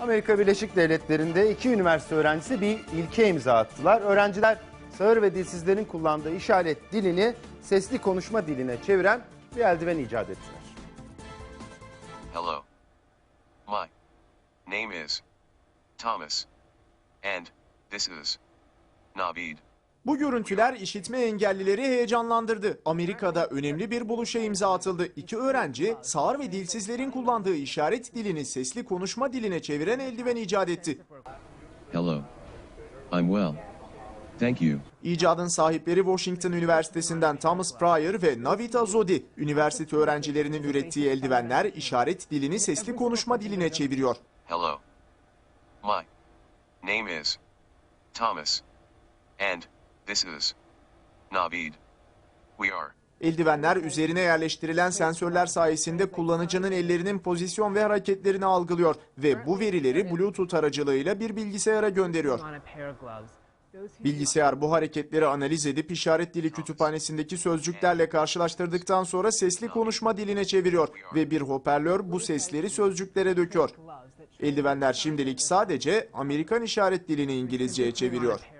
Amerika Birleşik Devletleri'nde iki üniversite öğrencisi bir ilke imza attılar. Öğrenciler sağır ve dilsizlerin kullandığı işaret dilini sesli konuşma diline çeviren bir eldiven icat ettiler. Hello. My name is Thomas. And this is Navid. Bu görüntüler işitme engellileri heyecanlandırdı. Amerika'da önemli bir buluşa imza atıldı. İki öğrenci sağır ve dilsizlerin kullandığı işaret dilini sesli konuşma diline çeviren eldiven icat etti. Hello. I'm well. Thank you. İcadın sahipleri Washington Üniversitesi'nden Thomas Pryor ve Navid Azodi. Üniversite öğrencilerinin ürettiği eldivenler işaret dilini sesli konuşma diline çeviriyor. Hello. My name is Thomas. And this is Navid. We are Eldivenler üzerine yerleştirilen sensörler sayesinde kullanıcının ellerinin pozisyon ve hareketlerini algılıyor ve bu verileri Bluetooth aracılığıyla bir bilgisayara gönderiyor. Bilgisayar bu hareketleri analiz edip işaret dili kütüphanesindeki sözcüklerle karşılaştırdıktan sonra sesli konuşma diline çeviriyor ve bir hoparlör bu sesleri sözcüklere döküyor. Eldivenler şimdilik sadece Amerikan işaret dilini İngilizceye çeviriyor.